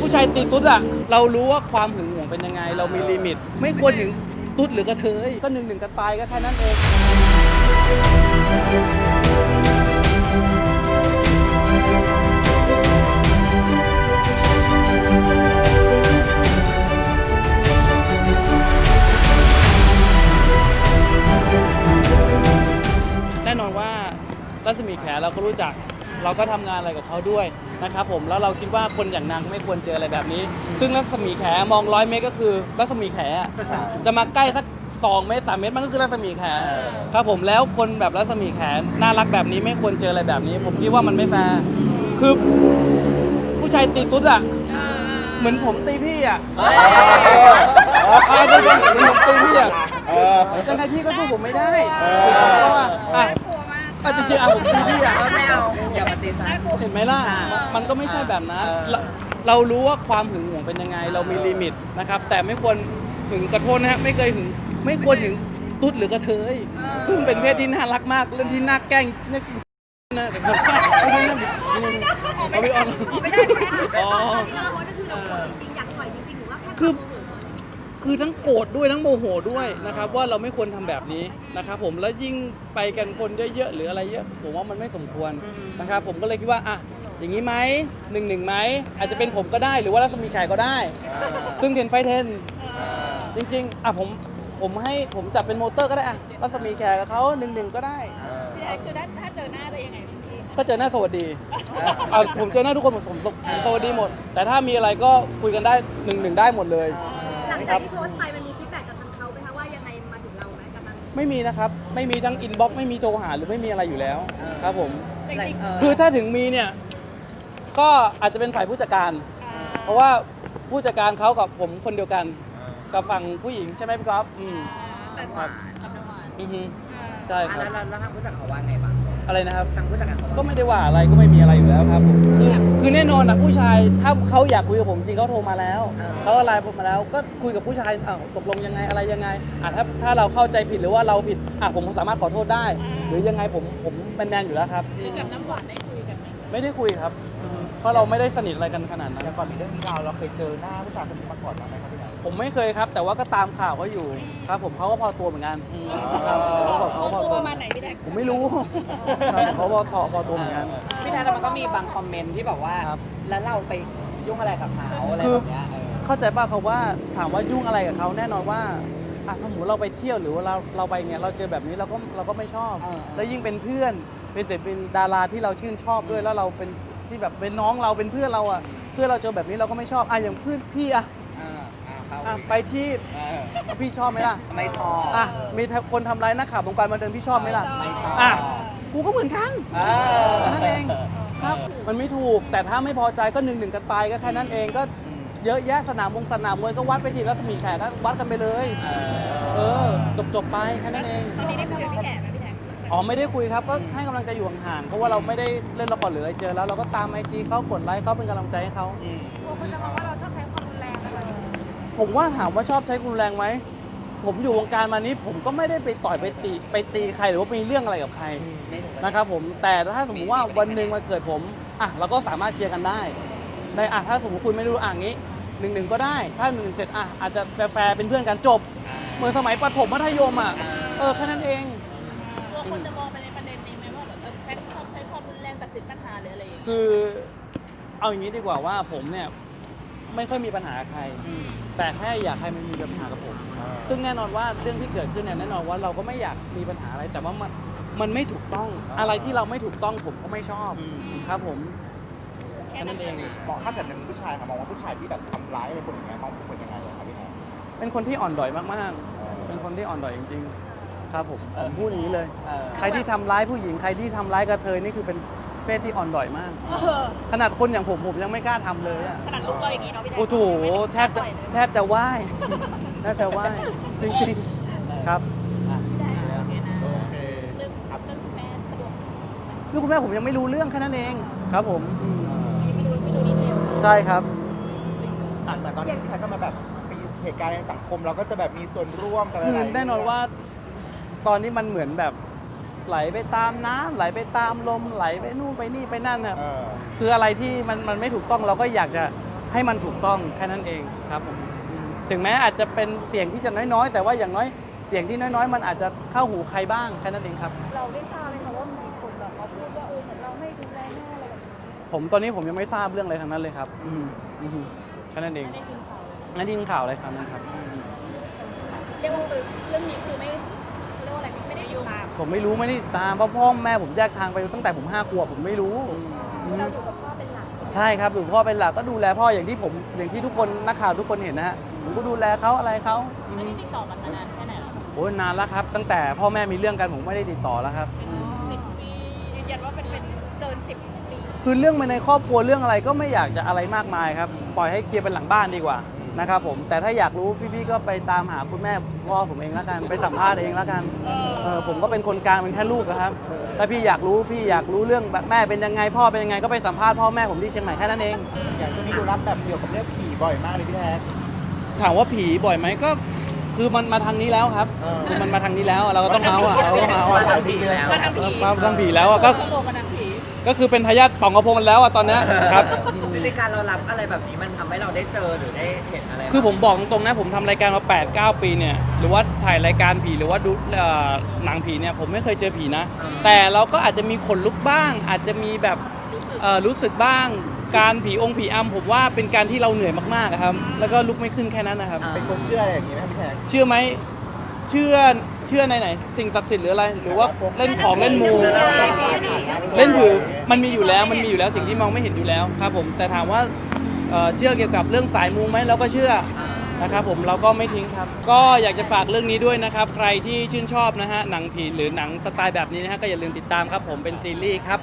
ผู้ชายตีตุ๊ดอะเรารู้ว่าความหึงหวงเป็นยังไง เรามีลิมิต ไม่ควรถึงตุ๊ดหรือกระเทยก็หนึ่งหนึ่งกันไปก็แค่นั้นเองแน่นอนว่ารัศมีแขเราก็รู้จัก เราก็ทำงานอะไรกับเขาด้วยนะครับผมแล้วเราคิดว่าคนอย่างนางไม่ควรเจออะไรแบบนี้ ซึ่งรัศมีแขมองร้อยเมตรก็คือรัศมีแขอะจะมาใกล้สักสองเมตรสามเมตรมันก็คือรัศมีแขครับผมแล้วคนแบบรัศมีแขน่ารักแบบนี้ไม่ควรเจออะไรแบบนี้ ผมคิดว่ามันไม่แฟร์คือผู้ชายตีตุ๊ดอะเหมือนผมตีพี่อะอ่าจริงๆเหมือนผมตีพี่อะยังไงพี่ก็สู้ผมไม่ได้เพราะว่าอะ อะจริงๆอะผมตีพี่อะไม่เอาอย่ามาตีซ้ายเห็นไหมล่ะ มันก็ไม่ใช่แบบนั้นเราเรารู้ว่าความหึงหวงเป็นยังไง เรามีลิมิตนะครับ แต่ไม่ควรหึงกระโทษนะฮะไม่เคยหึง ไม่ควรหึงตุ๊ดหรือกระเทย ซึ่งเป็นเพศที่น่ารักมากเรื่องที่น่าแกล้งเนี่ยนะแต่แบบไม่ใช่นะเอาไปออน ไม่ได้ไม่ได้ อ๋อ ที่เราโพสต์ก็คือเราโกรธจริงๆอยากปล่อยจริงๆหรือว่าแค่คือวามโมโห คือทั้งโกรธด้วยทั้งโมโหด้วยนะครับว่าเราไม่ควรทำแบบนี้นะครับผมแล้วยิ่งไปกันคนเยอะๆหรืออะไรเยอะ ผมว่ามันไม่สมควรนะครับผมก็เลยคิดว่าอะอย่างนี้ไหมหนึ่งหนึ่งไหมอาจจะเป็นผมก็ได้หรือว่ารัศมีแขกก็ได้ ซึ่งเทนไฟเทนจริงๆอะผมผมให้ผมจับเป็นโมเตอร์ก็ได้อะรัศมีแขกกับเขาหนึ่งหนึ่งก็ได้พี่แดนคือถ้าถ้าเจอหน้าจะยังไงพี่ก็เจอหน้าสวัสดีอะผมเจอหน้าทุกคนผมผมผมสวัสดีหมด แต่ถ้ามีอะไรก็คุยกันได้หนึ่งหนึ่งได้หมดเลยหลัง จากที่โพสต์ไปมันมีฟีดแบ็กจากทางเขาไหมคะว่ายังไงมาถึงเราไหมกับทางไม่มีนะครับ ไม่มีทั้งอินบ็อกไม่มีโทรหาหรือไม่มีอะไรอยู่แล้วครับผม จริงคือถ้าถึงมีเนี่ย ก็อาจจะเป็นฝ่ายผู้จัดการๆอ่าเพราะว่าผู้จัดการเขากับผมคนเดียวกัน กับฝั่งผู้หญิงใช่ไหมพี่ก๊อฟอืมแต่ครับกับน้ำหวานอือฮึอ่าใช่คแล้รัวบแล้วทางผู้จัดการเขาว่าไงบ้าง อะไรนะครับ ทางผู้จัดการเขาก็ว่าไม่ได้ว่าอะไรก็ไม่มีอะไรอยู่แล้วครับผมคือคือแน่นอนนะผู้ชายถ้าเขาอยากคุยกับผมจริงเขาโทรมาแล้วเขาไลน์ผมมาแล้วก็คุยกับผู้ชายอ้าวตกลงยังไงอะไรยังไงอะถ้าถ้าเราเข้าใจผิดหรือว่าเราผิดอะผมสามารถขอโทษได้ หรือยังไงผมผมแมนๆอยู่แล้วครับ คือกับน้ำหวานได้คุยกันไหมไม่ได้คุยครับ เพราะเราไม่ได้สนิทอะไรกันขนาดนั้นแต่ก่อนมีเรื่องนี้เราเราเคยเจอหน้าผู้ชายคนนี้มาก่อนบ้างไหมครับพี่ไหนผมไม่เคยครับ แต่ว่าก็ตามข่าวเขาอยู่ครับ ผมเขาก็พอตัวเหมือนกันครับ เขาบอกเขาพอตัวตัวประมาณไหนพี่แดนผมไม่รู้ครับเขาพอพอพอตัวเหมือนกัน พี่แทนแล้วมันก็มีบางคอมเมนต์ที่บอกว่า ครับ แล้วเราไปยุ่งอะไรกับเขาอะไรคือแบบเนี้ยเออ เข้าใจป่ะเขาว่าถามว่ายุ่งอะไรกับเขาแน่นอนว่าอะสมมติเราไปเที่ยวหรือว่าเราเราไปเงี้ยเราเจอแบบนี้เราก็เราก็ไม่ชอบแล้วยิ่งเป็นเพื่อนเป็นศิลปินดาราที่เราชื่นชอบด้วยแล้วเราเป็นที่แบบเป็นน้องเราเป็นเพื่อนเราอะเพื่อนเราเจอแบบนี้เราก็ไม่ชอบอะอย่างเพื่อนพี่อะอ่าอ่าเขาอะไปที่เออ พี่ชอบไหมล่ะ ไม่ชอบอะ มีคนทำร้ายนักข่าววงการบันเทิงพี่ชอบไหมล่ะ ไม่ชอบอะ กูก็เหมือนกันเออนั่นเองครับ มันไม่ถูก แต่ถ้าไม่พอใจก็หนึ่งหนึ่งกันไปก็แค่นั้นเองก็เยอะแยะสนามวงสนามมวยก็วัดไปทีรัศมีแขกก็วัดกันไปเลย เออ จบจบๆไปแค่นั้นเอง ตอนนี้ได้คุยกับพี่แขกไหมพี่แดนอ๋อไม่ได้คุยครับก็ให้กำลังใจอยู่ห่างๆเพราะว่าเราไม่ได้เล่นละครหรืออะไรเจอแล้ว เราก็ตามไอจีเขากดไลค์เขาเป็นกำลังใจให้เขา กลัวคนจะมองว่าเราชอบใช้ความรุนแรงอะไร ผมว่าถามว่าชอบใช้คุณแรงไหม ผมอยู่วงการมานี้ ผมก็ไม่ได้ไปต่อยไปตีไปตีใครหรือว่ามีเรื่องอะไรกับใครนะครับผมแต่ถ้าสมมุติว่าวันหนึ่งมาเกิดผมอะเราก็สามารถเคลียร์กันได้ในอะถ้าสมมติคุณไม่รู้อ่างนี้หนึ่งหนึ่งก็ได้ ถ้าหนึ่งเสร็จอะอาจจะแฟร์ๆเป็นเพื่อนกันจบ เหมือนสมัยประถมมัธยมอะเออแค่นั้นเองกลัวคนจะมองไปในประเด็นนี้ไหมว่าแบบเออแพทชอบใช้ความรุนแรงตัดสินปัญหาหรืออะไรอย่างเงี้ยคือ เอาอย่างนี้ดีกว่าว่าผมเนี่ย ไม่ค่อยมีปัญหากับใคร แต่แค่อยากให้มันมีปัญหากับผม ซึ่งแน่นอนว่าเรื่องที่เกิดขึ้นเนี่ยแน่นอนว่าเราก็ไม่อยากมีปัญหาอะไร แต่ว่ามันมันไม่ถูกต้องอะไรที่เราไม่ถูกต้องผมก็ไม่ชอบครับผมแค่นั้นเองมองถ้าเกิดเป็นผู้ชายค่ะมองว่าผู้ชายที่แบบทำร้ายอะไรคนอย่างเงี้ยมองเป็นยังไงอะครับพี่ไหนเป็นคนที่อ่อนดอยมากๆ เป็นคนที่อ่อนดอยจริง ๆ ครับผมผมพูดอย่างนี้เลย เออใครที่ทำร้ายผู้หญิงใครที่ทำร้ายกระเทยนี่คือเป็น เพศที่อ่อนดอยมาก เออขนาดคนอย่างผมผมยังไม่กล้าทำเลยอะขนาดลูกเราอย่างนี้เนาะพี่แดนโอ้โหแทบจะแทบจะไหว้แทบจะไหว้จริงๆครับพี่แดนโอเคนะโอเคเรื่องเรื่องคุณแม่สะดวกลูกคุณแม่ผมยังไม่รู้เรื่องแค่นั้นเองครับผมอืมไม่รู้ไม่รู้ดีเทลใช่ครับ อะแต่ตอนนี้พี่ชายก็มาแบบมีเหตุการณ์ในสังคมเราก็จะแบบมีส่วนร่วมกันคือแน่นอนว่าตอนนี้มันเหมือนแบบ ไหลไปตามน้ำไหลไปตามลมไหลไปนู่นไปนี่ไปนั่นน่ะเออคืออะไรที่มันมันไม่ถูกต้องเราก็อยากจะใให้มันถูกต้องแค่นั้นเองครับผมอืมถึงแม้อาจจะเป็นเสียงที่จะน้อยๆ แต่ว่าอย่างน้อยเสียงที่น้อยๆ มันอาจจะเข้าหูใครบ้างแค่นั้นเองครับ เราได้ทราบไหมคะว่ามีคนแบบมาพูดว่าเออเหมือนเราไม่ดูแลแม่อะไรแบบนี้ผมตอนนี้ผมยังไม่ทราบเรื่องอะไรทั้งนั้นเลยครับอืมอืมแค่นั้นเองไม่ได้ยินข่าวเลยนั่นยินข่าวอะไรครับนั่นครับ เรียกว่าคือเรื่องนี้คือไม่เรียกว่า อะไรไม่ได้อยู่ตามผมไม่รู้ไม่ได้ติดตามเพราะพ่อแม่ผมแยกทางไปตั้งแต่ผมห้าขวบผมไม่รู้อืมเราอยู่กับพ่อเป็นหลักใช่ครับอยู่พ่อเป็นหลักก็ดูแลพ่ออย่างที่ผมอย่างที่ทุกคนนักข่าวทุกคนเห็นนะฮะผมก็ดูแลเขาอะไรเขาอืไม่มได้ติดต่อกันมานานแค่ไหนแล้วโอ้ยนานแล้วครับ ตั้งแต่พ่อแม่มีเรื่องกันผมไม่ได้ติดต่อแล้วครับสิบปียืนยันว่าเป็นเป็นเกินสิบปีคือเรื่องภายในครอบครัวเรื่องอะไรก็ไม่อยากจะอะไรมากมายครับ ปล่อยให้เคลียร์เป็นหลังบ้านดีกว่า นะครับผมแต่ถ้าอยากรู้พี่ๆก็ไปตามหาคุณแม่พ่อผมเองแล้วกันไปสัมภาษณ์เองแล้วกันเออผมก็เป็นคนกลางเป็นแค่ลูกอะครับถ้าพี่อยากรู้พี่อยากรู้เรื่องแบบแม่เป็นยังไง พ่อเป็นยังไงก็ไปสัมภาษณ์พ่อแม่ผมที่เชียงใหม่แค่นั้นเอง อย่างช่วงนี้ดูรับแบบเกี่ยวกับเรื่องผีบ่อยมากเลยพี่แท็กถามว่าผีบ่อยไหมก็ คือมันมาทางนี้แล้วครับเออ คือมันมาทางนี้แล้วเราก็ต้องเอาอะเราก็ต้องเอามาอะทำผีแล้ว มาทำผีมาทางผีแล้วอะก็สโลกมาทำผี ก็คือเป็นทายาทป่องกระพงกันแล้วอะตอนเนี้ยครับ จริงๆการเรารับอะไรแบบนี้มันทำให้เราได้เจอหรือได้เห็นอะไรคือผมบอกตรงๆนะผมทำรายการมา8 9 ปีเนี่ยหรือว่าถ่ายรายการผีหรือว่าดูเอ่อหนังผีเนี่ยผมไม่เคยเจอผีนะ แต่เราก็อาจจะมีขนลุกบ้าง อาจจะมีแบบเอ่อรู้สึกบ้าง การผีองค์ผีอำผมว่าเป็นการที่เราเหนื่อยมากๆอะครับ แล้วก็ลุกไม่ขึ้นแค่นั้นนะครับ เป็นคนเชื่ออะไรอย่างนี้ไหมครับพี่แท็กเชื่อไหมเชื่อเชื่อในไหน สิ่งศักดิ์สิทธิ์หรืออะไร หรือว่าเล่นของเล่นมูเล่นผือมันมีอยู่แล้วมันมีอยู่แล้วสิ่งที่มองไม่เห็นอยู่แล้วครับผมแต่ถามว่าเอ่อเชื่อเกี่ยวกับเรื่องสายมูไหมเราก็เชื่อนะครับผมเราก็ไม่ทิ้งครับ ก็อยากจะฝากเรื่องนี้ด้วยนะครับ ใครที่ชื่นชอบนะฮะหนังผีหรือหนังสไตล์แบบนี้นะฮะก็อย่าลืมติดตามครับผมเป็นซีรีส์ครับ